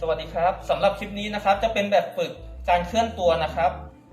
สวัสดีครับสำหรับคลิปนี้นะครับ จะเป็นแบบฝึกการเคลื่อนตัวนะครับ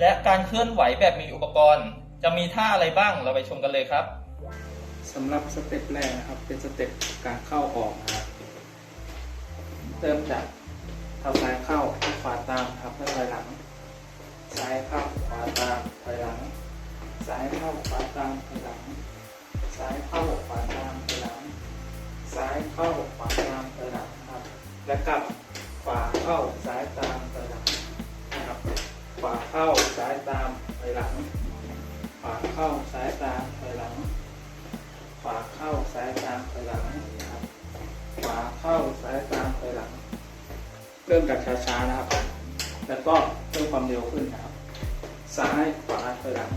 และการเคลื่อนไหวแบบมีอุปกรณ์ จะมีท่าอะไรบ้างเราไปชมกันเลยครับสำหรับสเต็ปแรกนะครับ เป็นสเต็ปการเข้าออกนะครับเริ่มจากเท้าซ้ายเข้าเท้าขวาตามครับแล้วถอยหลัง ซ้ายเข้าขวาตามถอยหลัง ซ้ายเข้าขวาตามถอยหลัง ซ้ายเข้าขวาตามถอยหลัง ซ้ายเข้าขวาตามถอยหลังครับ แล้วกลับ ขวาเข้าซ้ายตามถอยหลังนะครับขวาเข้าซ้ายตามถอยหลังขวาเข้าซ้ายตามถอยหลังขวาเข้าซ้ายตามถอยหลังนะครับขวาเข้าซ้ายตามถอยหลัง เริ่มจากช้าๆนะครับ แล้วก็เพิ่มความเร็วขึ้นนะครับซ้ายขวาถอยหลัง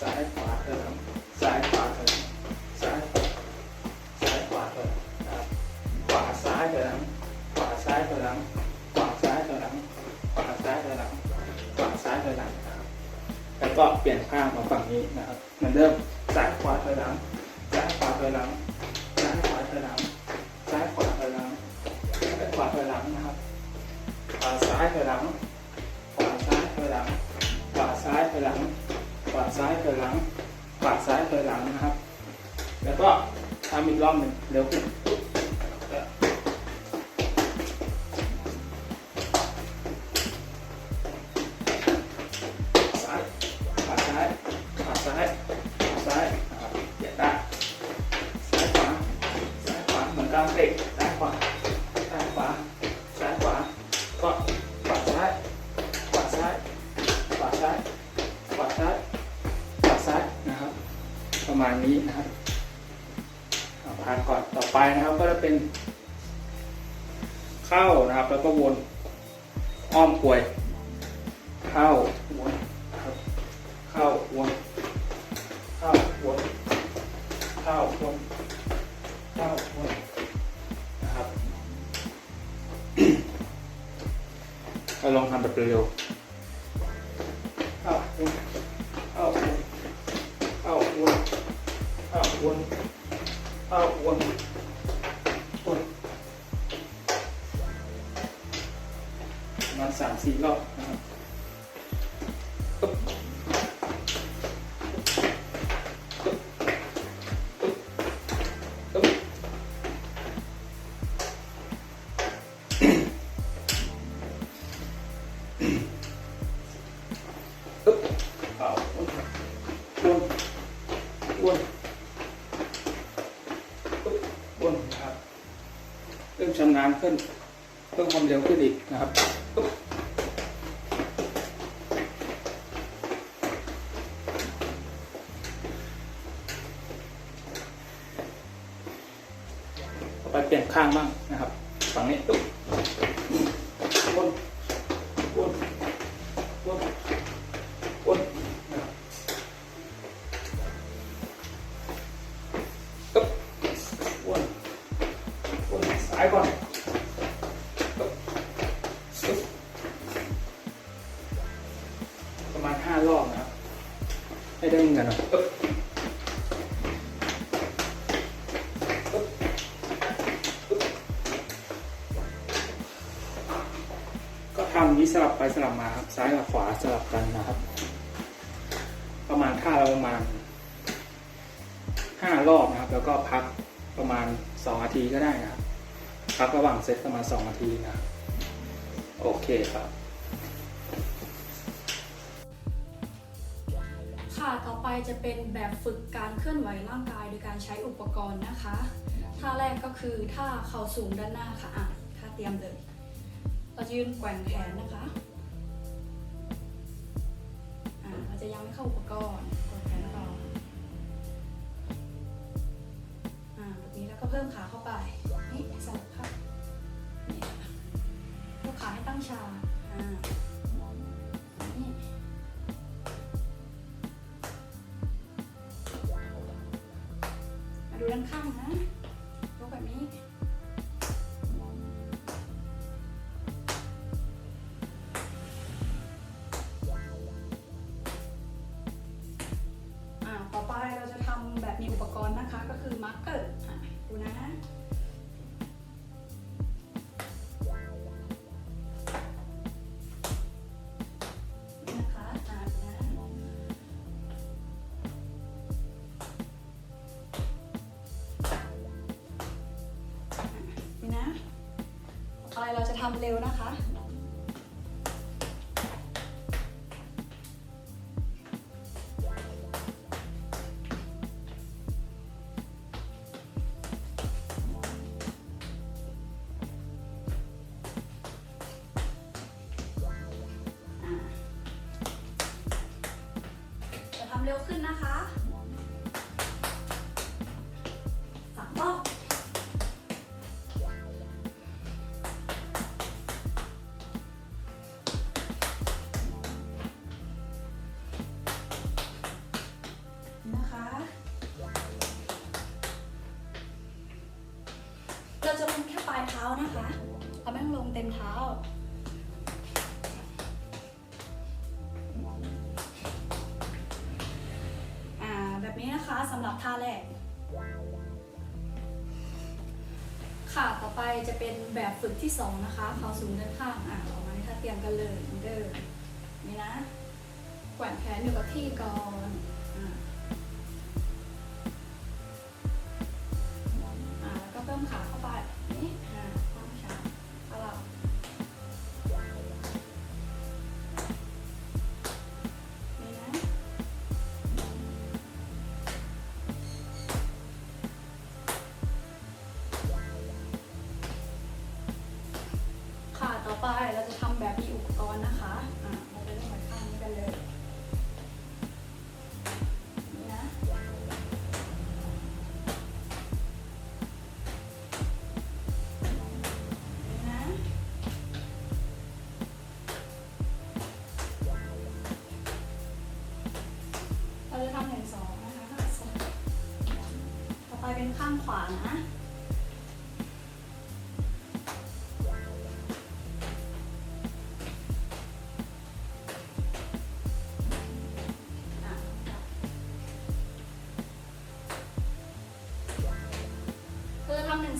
ซ้ายขวาถอยหลังซ้ายขวา ก็เปลี่ยนข้างมาฝั่งนี้นะครับเหมือนเดิมซ้ายขวาถอยหลังซ้ายขวาถอยหลังซ้ายขวาถอยหลังซ้ายขวาถอยหลังซ้ายขวาถอยหลังนะครับขวาซ้ายถอยหลังขวาซ้ายถอยหลังขวาซ้ายถอยหลังขวาซ้ายถอยหลังขวาซ้ายถอยหลังนะครับ แล้วก็ทำอีกรอบหนึ่งเร็วขึ้นาพักก่อนต่อไปนะครับ ก็จะเป็น เข้านะครับ แล้วก็วนอ้อมกลวย เข้าวนครับเข้าวนเข้าวนเข้าวนเข้าวนนะครับลองทำแบบเร็วๆ ขึ้นเพิ่มความเร็วขึ้นอีกนะครับไปเปลี่ยนข้างบ้าง ไปสลับมาครับซ้ายกับขวาสลับกันนะครับ ประมาณท่าละประมาณห้ารอบนะครับ แล้วก็พักประมาณสองนาทีก็ได้นะครับ พักระหว่างเซตประมาณสองนาทีนะโอเคครับ ค่ะต่อไปจะเป็นแบบฝึกการเคลื่อนไหวร่างกายโดยการใช้อุปกรณ์นะคะท่าแรกก็คือท่าเข่าสูงด้านหน้าค่ะอะท่าเตรียมเลย เราจะยืนแกว่งแขนนะคะ จะยังไม่เข้าอุปกรณ์กดแขนก่อนอ่าแบบนี้แล้วก็เพิ่มขาเข้าไป นี่สลับค่ะนี่ยกขาให้ตั้งฉากอ่านี่มาดูด้านข้างนะ เราจะทำเร็วนะคะ จะทำเร็วขึ้นนะคะ สำหรับท่าแรก ค่ะต่อไปจะเป็นแบบฝึกที่สองนะคะเขาสูงด้านข้างอ่าออกมาให้ท่าเตรียมกันเลยเดินนี่นะแกว่งแขนอยู่กับที่ก่อน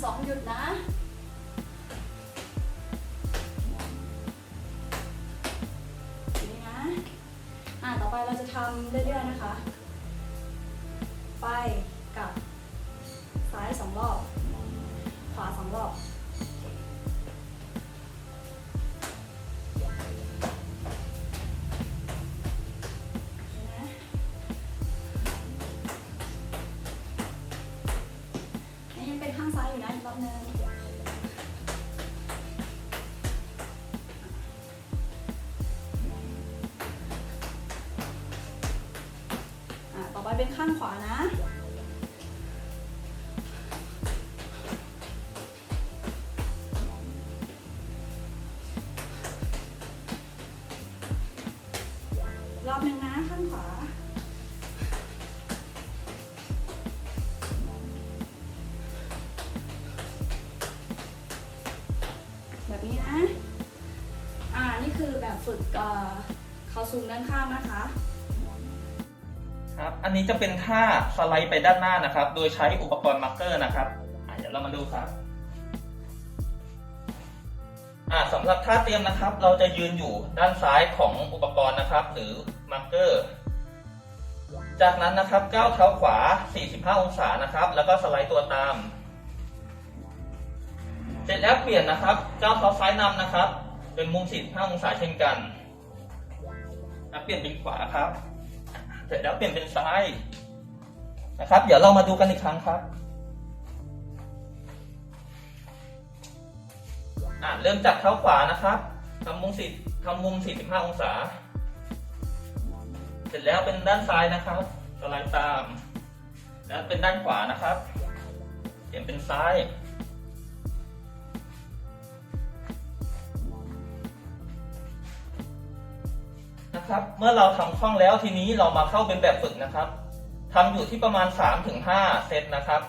สองหยุดนะ นี่นะ อะ ต่อไปเราจะทำเรื่อยๆนะคะ ไปกับซ้ายสองรอบ ขวาสองรอบ รอบหนึ่งนะข้างขวา แบบนี้นะ อ่า นี่คือแบบฝึกเอ่อเขาซูมด้านข้างนะคะ นนี้จะเป็นท่าสไลด์ไปด้านหน้านะครับ โดยใช้อุปกรณ์มาร์กเกอร์นะครับเดี๋ยวเรามาดูครับสำหรับท่าเตรียมนะครับ เราจะยืนอยู่ด้านซ้ายของอุปกรณ์นะครับ หรือมาร์กเกอร์ จากนั้นนะครับก้าวเท้าขวา 45 องศานะครับ แล้วก็สไลด์ตัวตาม เสร็จแล้วเปลี่ยนนะครับก้าวเท้าซ้ายนำนะครับ เป็นมุม 45 องศาเช่นกันเปลี่ยนเป็นขวาครับ เสร็จแล้วเปลี่ยนเป็นซ้ายนะครับ เดี๋ยวเรามาดูกันอีกครั้งครับอะเริ่มจากเท้าขวานะครับทำมุมสิทำมุม 45 องศา เสร็จแล้วเป็นด้านซ้ายนะครับสไลด์ตาม แล้วเป็นด้านขวานะครับ เปลี่ยนเป็นซ้าย ครับ เมื่อเราทำคล่องแล้วทีนี้เรามาเข้าเป็นแบบฝึกนะครับทำอยู่ที่ประมาณ3-5เซตนะครับ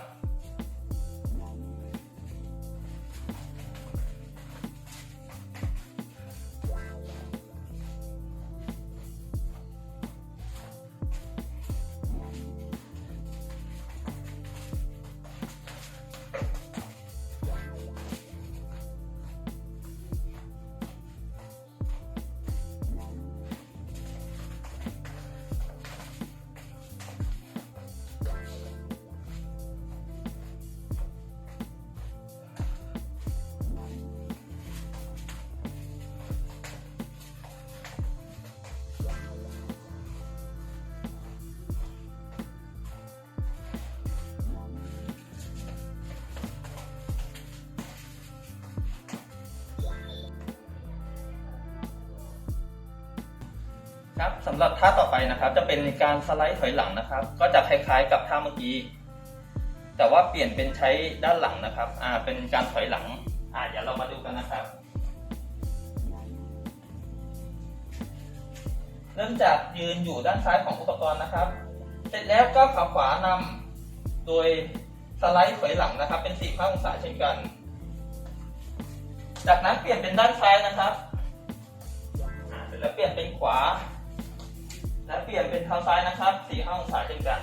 ครับสำหรับท่าต่อไปนะครับ จะเป็นการสไลด์ถอยหลังนะครับ ก็จะคล้ายๆกับท่าเมื่อกี้ แต่ว่าเปลี่ยนเป็นใช้ด้านหลังนะครับ อ่า เป็นการถอยหลัง อ่าเดี๋ยวเรามาดูกันนะครับ เริ่มจากยืนอยู่ด้านซ้ายของอุปกรณ์นะครับ เสร็จแล้วก็ขาขวานำโดยสไลด์ถอยหลังนะครับ เป็น4องศาเช่นกัน จากนั้นเปลี่ยนเป็นด้านซ้ายนะครับ เสร็จแล้วเปลี่ยนเป็นขวา และเปลี่ยนเป็นท้าซ้ายนะครับ4องศาเช่นกัน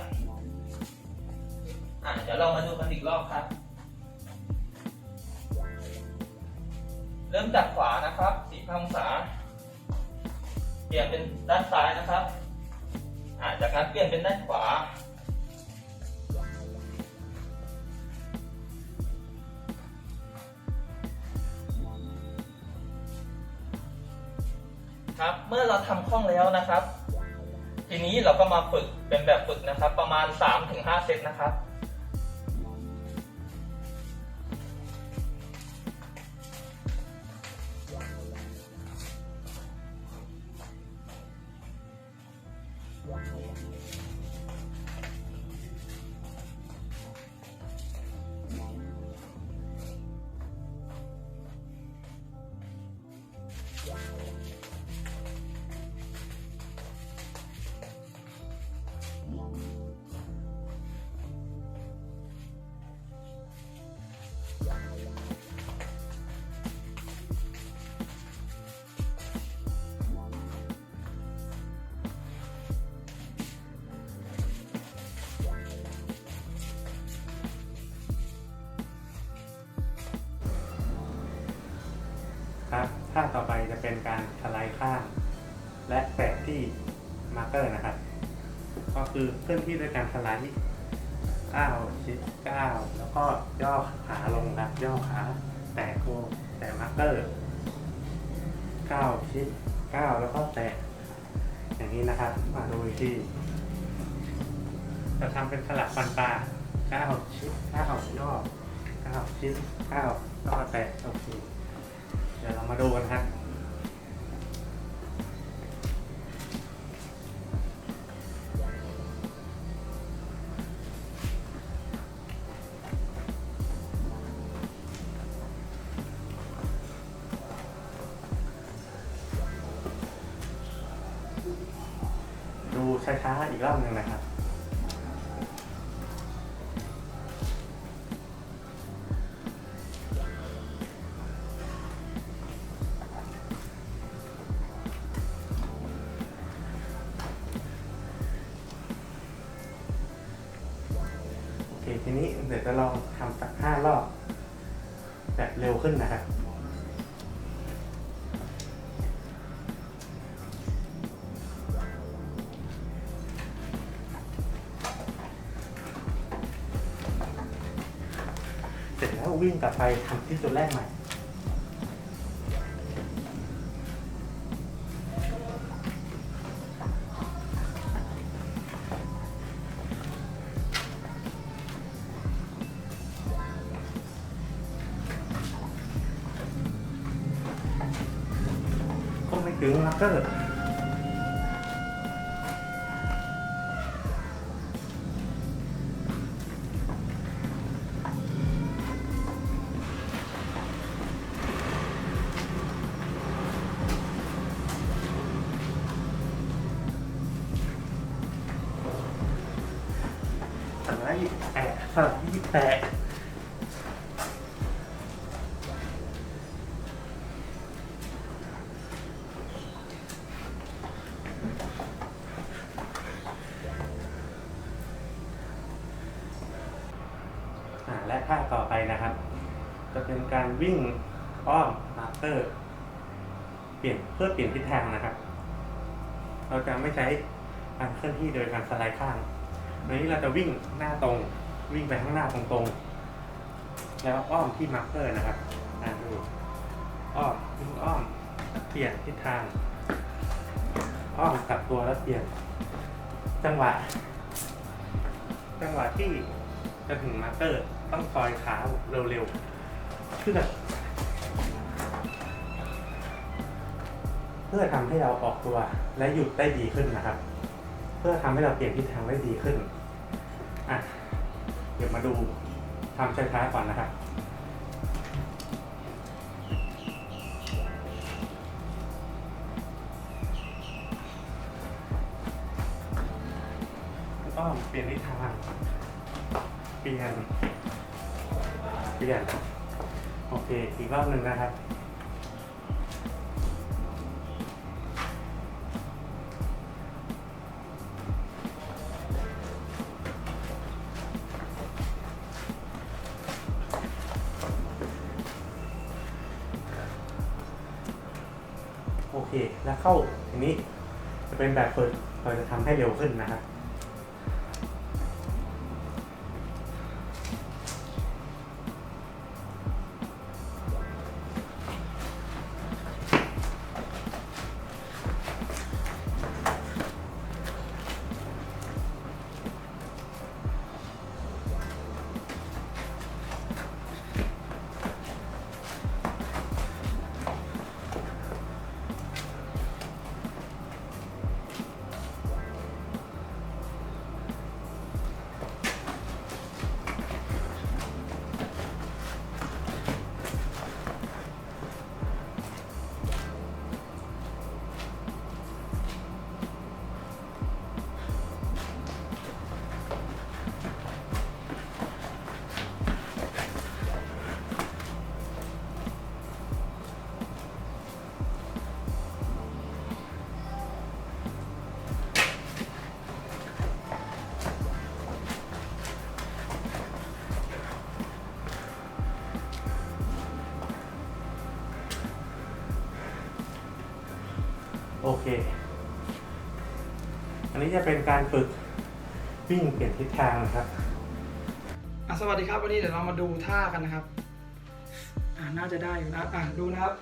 อะเดี๋ยวเรามาดูกันอีกรอบครับ เริ่มจากขวานะครับ4องศา เปลี่ยนเป็นด้านซ้ายนะครับอ่าจากนั้นเปลี่ยนเป็นด้านขวาครับเมื่อเราทำคล่องแล้วนะครับ ทีนี้เราก็มาฝึกเป็นแบบฝึกนะครับ ประมาณ 3-5 เซตนะครับ ครับท่าต่อไปจะเป็นการสไลด์ข้าง และแตะที่มาร์เกอร์นะครับ ก็คือเคลื่อนที่ด้วยการสไลด์ก้าวชิดก้าวแล้วก็ย่อขาลงครับย่อขาแตะโค้งแตะมาร์เกอร์ก้าวชิดก้าวแล้วก็แตะอย่างนี้นะครับ มาดูอีกทีจะทำเป็นสลับฟันปลาก้าวชิดก้าวย่อก้าวชิดก้าวย่อแตะโอเค เดี๋ยวเรามาดูกันครั ทีนี้เดี๋ยวจะลองทำสักห้ารอบ แบบเร็วขึ้นนะครับเสร็จแล้ววิ่งกลับไปทำที่จุดแรกใหม่ ทิศทางนะครับ เราจะไม่ใช้การเคลื่อนที่โดยการสไลด์ข้างในนี้เราจะวิ่งหน้าตรง วิ่งไปข้างหน้าตรงๆ แล้วอ้อมที่มาร์เกอร์นะครับอ่าดูอ้อมวิ่งอ้อมเปลี่ยนทิศทางอ้อมกลับตัวแล้วเปลี่ยน จังหวะ จังหวะที่จะถึงมาร์เกอร์ต้องคอยขาเร็วๆเพื่อ เพื่อทำให้เราออกตัวและหยุดได้ดีขึ้นนะครับ เพื่อทำให้เราเปลี่ยนทิศทางได้ดีขึ้นอะเดี๋ยวมาดูทำช้าๆก่อนนะครับก็เปลี่ยนทิศทางเปลี่ยนเปลี่ยนโอเคอีกรอบหนึ่งนะครับ เป็นแบบฝึกเราจะทำให้เร็วขึ้นนะครับ อเคอันนี้จะเป็นการฝึกวิ่งเปลี่ยนทิศทางนะครับอะสวัสดีครับวันนี้เดี๋ยวเรามาดูท่ากันนะครับอ่าน่าจะได้อยู่นะอะดูนะครับ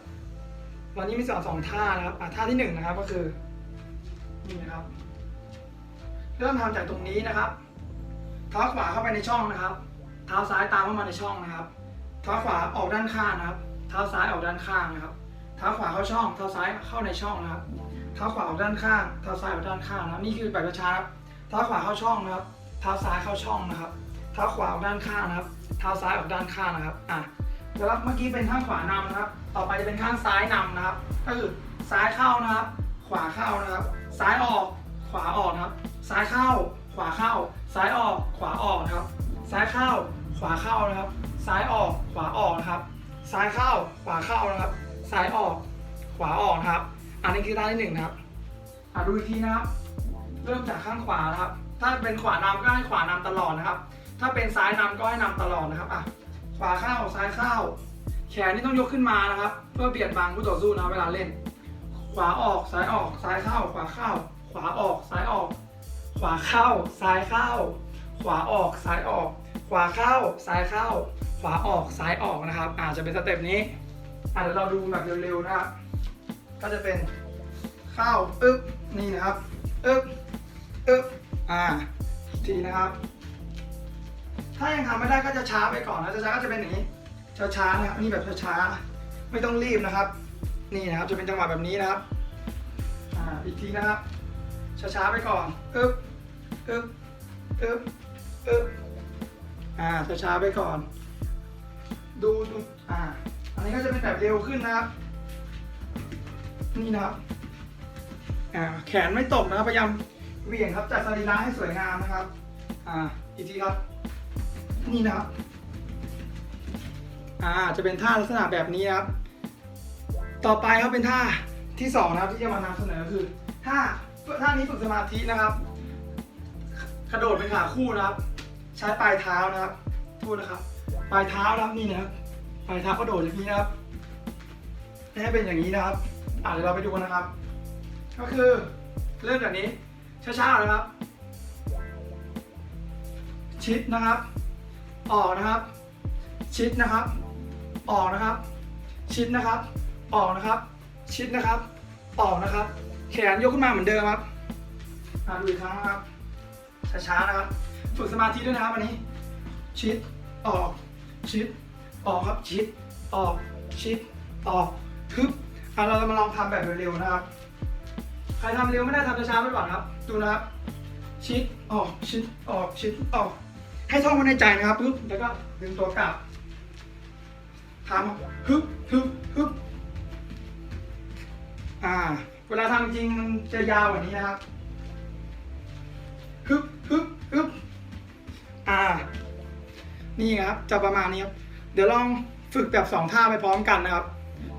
วันนี้มีสอนสองท่านะครับอะท่าที่หนึ่งนะครับก็คือนี่นะครับ เริ่มทำจากตรงนี้นะครับเท้าขวาเข้าไปในช่องนะครับ เท้าซ้ายตามเข้ามาในช่องนะครับเท้าขวาออกด้านข้างนะครับ เท้าซ้ายออกด้านข้างนะครับ เท้าขวาเข้าช่อง เท้าซ้ายเข้าในช่องนะครับ เท้าขวาออกด้านข้างเท้าซ้ายออกด้านข้างนะครับนี่คือแบบช้าๆครับเท้าขวาเข้าช่องนะครับเท้าซ้ายเข้าช่องนะครับเท้าขวาออกด้านข้างนะครับเท้าซ้ายออกด้านข้างนะครับอะแล้วเมื่อกี้เป็นข้างขวานำนะครับ ต่อไปจะเป็นข้างซ้ายนำนะครับ ก็คือซ้ายเข้านะครับ ขวาเข้านะครับ ซ้ายออก ขวาออกนะครับ ซ้ายเข้า ขวาเข้า ซ้ายออก ขวาออกนะครับ ซ้ายเข้า ขวาเข้านะครับ ซ้ายออก ขวาออกนะครับ ซ้ายเข้า ขวาเข้านะครับ ซ้ายออก ขวาออกนะครับ อันนี้คือท่าที่หนึ่งนะครับอะดูอีกทีนะครับ เริ่มจากข้างขวานะครับ ถ้าเป็นขวานำก็ให้ขวานำตลอดนะครับ ถ้าเป็นซ้ายนำก็ให้นำตลอดนะครับอะขวาเข้าซ้ายเข้า แขนนี่ต้องยกขึ้นมานะครับ เพื่อเบียดบังผู้ต่อสู้นะเวลาเล่น ขวาออกซ้ายออกซ้ายเข้า ขวาเข้า ขวาออกซ้ายออก ขวาเข้าซ้ายเข้า ขวาออกซ้ายออก ขวาเข้าซ้ายเข้า ขวาออกซ้ายออกนะครับอาจจะเป็นสเต็ปนี้อะเดี๋ยวเราดูแบบเร็วๆนะครับก็จะเป็น เข้าอึ๊บนี่นะครับอึ๊บอึ๊บอ่าทีนะครับ ถ้ายังทำไม่ได้ก็จะช้าไปก่อนนะช้าๆก็จะเป็นอย่างนี้ช้าๆนะครับนี่แบบช้าๆไม่ต้องรีบนะครับ นี่นะครับจะเป็นจังหวะแบบนี้นะครับอ่าอีกทีนะครับช้าๆไปก่อนอึ๊บอึ๊บอึ๊บอึ๊บอ่าช้าๆไปก่อน ดูดูอ่าอันนี้ก็จะเป็นแบบเร็วขึ้นนะครับ นี่นะครับ อ่าแขนไม่ตกนะครับพยายามเหวี่ยงครับจัดสรีระให้สวยงามนะครับอ่าอีกทีครับ นี่นะครับอ่าจะเป็นท่าลักษณะแบบนี้ครับ ต่อไปครับเป็นท่าที่สองนะครับที่จะมานำเสนอคือท่าท่านี้ฝึกสมาธินะครับ กระโดดเป็นขาคู่นะครับ ใช้ปลายเท้านะครับทษนะครับ ปลายเท้านะครับนี่นะครับปลายเท้ากระโดดอย่างนี้นะครับให้เป็นอย่างนี้นะครับอ่าเดี๋ยวเราไปดูกันนะครับ ก็คือเริ่มจากนี้ช้าๆนะครับ ชิดนะครับ ออกนะครับ ชิดนะครับ ออกนะครับ ชิดนะครับ ออกนะครับ ชิดนะครับ ออกนะครับ แขนยกขึ้นมาเหมือนเดิมครับอ่าดูอีกครั้งนะครับช้าๆนะครับ ฝึกสมาธิด้วยนะครับอันนี้ ชิดออก ชิดออกครับชิดออกชิดออกฮึบอะเราจะมาลองทำแบบเร็วๆนะครับ ใครทำเร็วไม่ได้ทำช้าๆไปก่อนครับ ดูนะครับ ชิดออกชิดออกชิดออกให้ท่องไว้ในใจนะครับปึ๊บแล้วก็ดึงตัวกลับทำฮึบฮึบฮึบอ่า เวลาทำจริงมันจะยาวกว่านี้นะครับฮึบฮึบฮึบอ่า นี่ครับ จะประมาณนี้ครับ เดี๋ยวลองฝึกแบบสองท่าไปพร้อมกันนะครับ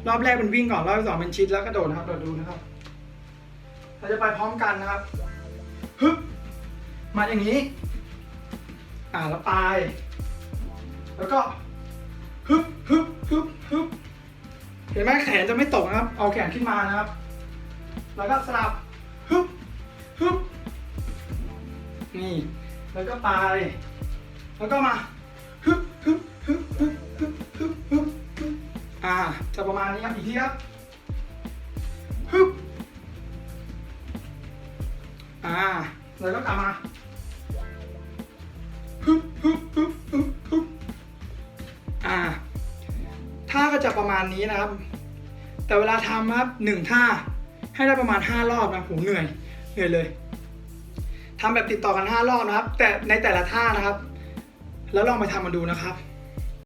รอบแรกเป็นวิ่งก่อน รอบที่สองเป็นชิดแล้วกระโดดนะครับเดี๋ยวดูนะครับ เราจะไปพร้อมกันนะครับฮึบมาอย่างนี้ อ่าแล้วไป แล้วก็ฮึบฮึบฮึบฮึบเห็นไหมแขนจะไม่ตกนะครับ เอาแขนขึ้นมานะครับ แล้วก็สลับฮึบฮึบนี่ แล้วก็ไป แล้วก็มาฮึบฮึบฮึบฮึบฮึบฮึบฮึบอ่า จะประมาณนี้ครับ อีกทีครับ อ่าแล้วก็กลับมาฮึบฮึบฮึบฮึบฮึบอ่าท่าก็จะประมาณนี้นะครับ แต่เวลาทำครับหนึ่งท่า ให้ได้ประมาณห้ารอบนะโหเหนื่อยเหนื่อยเลยทำแบบติดต่อกัน 5 รอบนะครับ แต่ในแต่ละท่านะครับ แล้วลองไปทำมาดูนะครับ